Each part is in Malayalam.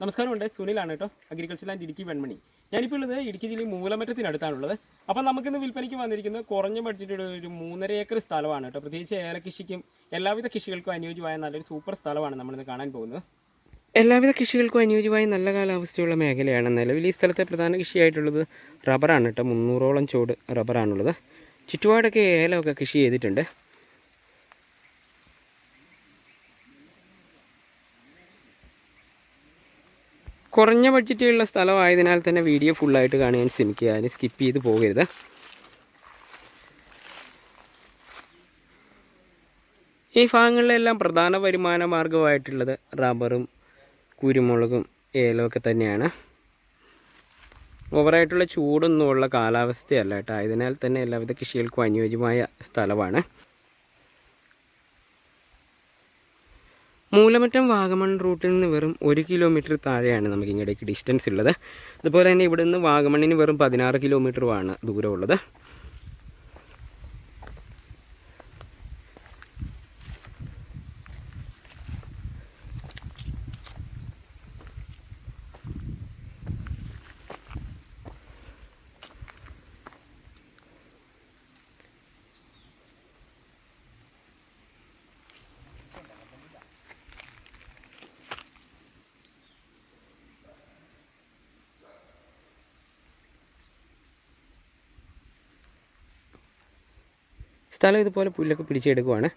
നമസ്കാരമുണ്ട് സുനിലാണ് കേട്ടോ. Agriculture and Idukki Venmani. ഞാനിപ്പോൾ ഉള്ളത് ഇടുക്കി ജില്ലയിൽ മൂലമറ്റത്തിനടുത്താണുള്ളത് അപ്പോൾ നമുക്കിന്ന് വിൽപ്പനയ്ക്ക് വന്നിരിക്കുന്നത് കുറഞ്ഞ ബഡ്ജറ്റിൽ ഒരു മൂന്നര ഏക്കർ സ്ഥലമാണ് കേട്ടോ. പ്രത്യേകിച്ച് ഏലകൃഷിക്കും എല്ലാവിധ കൃഷികൾക്കും അനുയോജ്യമായ നല്ലൊരു സൂപ്പർ സ്ഥലമാണ് നമ്മളിന്ന് കാണാൻ പോകുന്നത്. എല്ലാവിധ കൃഷികൾക്കും അനുയോജ്യമായ നല്ല കാലാവസ്ഥയുള്ള മേഖലയാണ് നിലവിൽ ഈ സ്ഥലത്തെ പ്രധാന കൃഷിയായിട്ടുള്ളത് റബ്ബറാണ് കേട്ടോ. മുന്നൂറോളം ചൂട് റബ്ബറാണുള്ളത് ചുറ്റുപാടൊക്കെ ഏലമൊക്കെ കൃഷി ചെയ്തിട്ടുണ്ട്. കുറഞ്ഞ ബഡ്ജറ്റുള്ള സ്ഥലമായതിനാൽ തന്നെ വീഡിയോ ഫുള്ളായിട്ട് കാണാൻ ശ്രമിക്കുക അതിന് സ്കിപ്പ് ചെയ്ത് പോകരുത്. ഈ ഭാഗങ്ങളിലെല്ലാം പ്രധാന വരുമാന മാർഗമായിട്ടുള്ളത് റബ്ബറും കുരുമുളകും ഏലമൊക്കെ തന്നെയാണ്. ഓവറായിട്ടുള്ള ചൂടൊന്നുമുള്ള കാലാവസ്ഥയല്ല കേട്ടോ. ആയതിനാൽ തന്നെ എല്ലാവിധ കൃഷികൾക്കും അനുയോജ്യമായ സ്ഥലമാണ്. മൂലമറ്റം വാഗമൺ റൂട്ടിൽ നിന്ന് വെറും ഒരു കിലോമീറ്റർ താഴെയാണ് നമുക്ക് ഇങ്ങോട്ടേക്ക് ഡിസ്റ്റൻസ് ഉള്ളത്. അതുപോലെ തന്നെ ഇവിടുന്ന് വാഗമണ്ണിന് വെറും പതിനാറ് കിലോമീറ്ററുമാണ് ദൂരമുള്ളത്. സ്ഥലം ഇതുപോലെ പുല്ലൊക്കെ പിടിച്ചെടുക്കുവാണ്.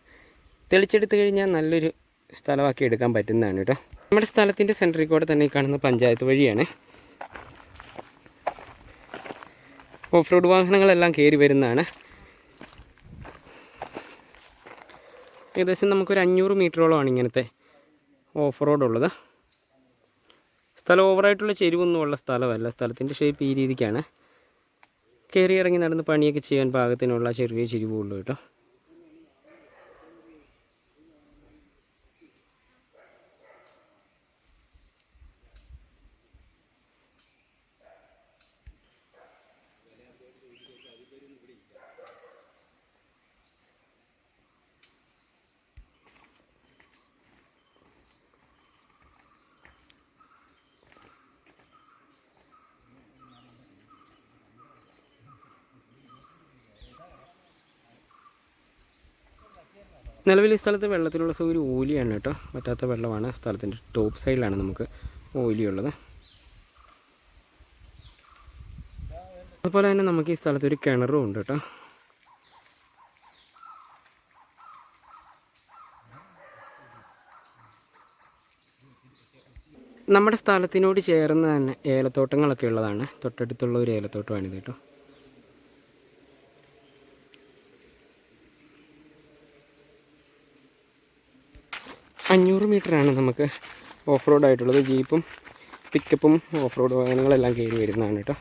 തെളിച്ചെടുത്ത് കഴിഞ്ഞാൽ നല്ലൊരു സ്ഥലമാക്കി എടുക്കാൻ പറ്റുന്നതാണ് കേട്ടോ. നമ്മുടെ സ്ഥലത്തിന്റെ സെന്ററിൽ കൂടെ തന്നെ കാണുന്ന പഞ്ചായത്ത് വഴിയാണ്. ഓഫ് റോഡ് വാഹനങ്ങളെല്ലാം കയറി വരുന്നതാണ്. ഏകദേശം നമുക്കൊരു അഞ്ഞൂറ് മീറ്ററോളമാണ് ഇങ്ങനത്തെ ഓഫ് റോഡ് ഉള്ളത്. സ്ഥലം ഓവറായിട്ടുള്ള ചെരുവൊന്നും ഉള്ള സ്ഥലമല്ല. സ്ഥലത്തിന്റെ ഷേപ്പ് ഈ രീതിക്കാണ്. കയറി ഇറങ്ങി നടന്ന് പണിയൊക്കെ ചെയ്യാൻ പാകത്തിനുള്ള ചെറിയ ചെരിവുള്ളൂ കേട്ടോ. നിലവിൽ ഈ സ്ഥലത്ത് വെള്ളത്തിനുള്ള സൗകര്യം ഓലിയാണ് കേട്ടോ. പറ്റാത്ത വെള്ളമാണ്. സ്ഥലത്തിന്റെ ടോപ്പ് സൈഡിലാണ് നമുക്ക് ഓലിയുള്ളത്. അതുപോലെ തന്നെ നമുക്ക് ഈ സ്ഥലത്ത് ഒരു കിണറും ഉണ്ട് കേട്ടോ. നമ്മുടെ സ്ഥലത്തിനോട് ചേർന്ന് തന്നെ ഏലത്തോട്ടങ്ങളൊക്കെ ഉള്ളതാണ്. തൊട്ടടുത്തുള്ള ഒരു ഏലത്തോട്ടമാണിത് കേട്ടോ. അഞ്ഞൂറ് മീറ്ററാണ് നമുക്ക് ഓഫ് റോഡ് ആയിട്ടുള്ളത് ജീപ്പും പിക്കപ്പും ഓഫ് റോഡ് വാഹനങ്ങളെല്ലാം കയറി വരുന്നതാണ് കേട്ടോ.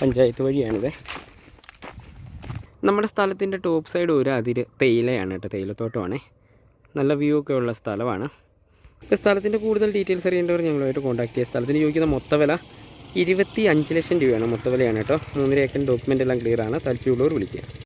പഞ്ചായത്ത് വഴിയാണിത്. നമ്മുടെ സ്ഥലത്തിന്റെ ടോപ്പ് സൈഡ് ഒരു അതിര് തേയിലയാണ് കേട്ടോ തേയിലത്തോട്ടമാണ്. നല്ല വ്യൂ ഒക്കെ ഉള്ള സ്ഥലമാണ്. സ്ഥലത്തിന്റെ കൂടുതൽ ഡീറ്റെയിൽസ് അറിയേണ്ടവർ ഞങ്ങളുമായിട്ട് കോൺടാക്ട് ചെയ്യുക. സ്ഥലത്തിന് ചോദിക്കുന്ന മൊത്ത വില ഇരുപത്തി അഞ്ച് ലക്ഷം രൂപയാണ്. മൊത്ത വിലയാണ് കേട്ടോ. മൂന്നര ഏക്കർ ഡോക്യുമെന്റ് എല്ലാം ക്ലിയർ ആണ്. താല്പര്യമുള്ളവർ വിളിക്കുക.